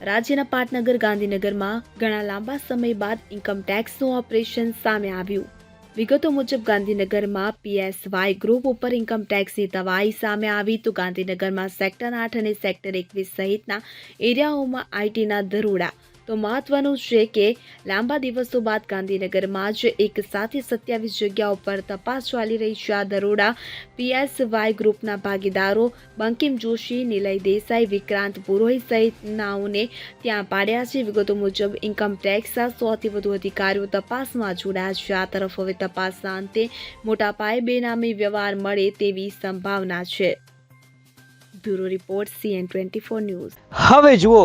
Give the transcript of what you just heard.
રાજ્યના પાટનગર, ગાંધીનગરમાં ઘણા લાંબા સમય બાદ ઇન્કમ ટેક્સનું ઓપરેશન સામે આવ્યું. વિગતો મુજબ, ગાંધીનગરમાં પીએસવાય ગ્રુપ ઉપર ઇન્કમ ટેક્સની તવાઈ સામે આવી તો ગાંધીનગરમાં સેક્ટર આઠ અને સેક્ટર એકવીસ સહિતના એરિયાઓમાં આઈટીના દરોડા તો મહત્વનું છે કે લાંબા દિવસો બાદ ગાંધીનગરમાં જ એક સાથે સત્યાવીસ જગ્યાઓ પર તપાસ ચાલી રહી છે. આ દરોડા પીએસવાય ગ્રુપના ભાગીદારો બંકિમ જોશી, નિલય દેસાઈ, વિક્રાંત પુરોહિત સહિતનાઓને ત્યાં પાડ્યા છે. વિગતો મુજબ ઇન્કમટેક્સના સોથી વધુ અધિકારીઓ તપાસમાં જોડાયા છે. આ તરફ હવે તપાસના અંતે મોટા પાયે બેનામી વ્યવહાર મળે તેવી સંભાવના છે. Bureau report, CN twenty four news. હવે જુઓ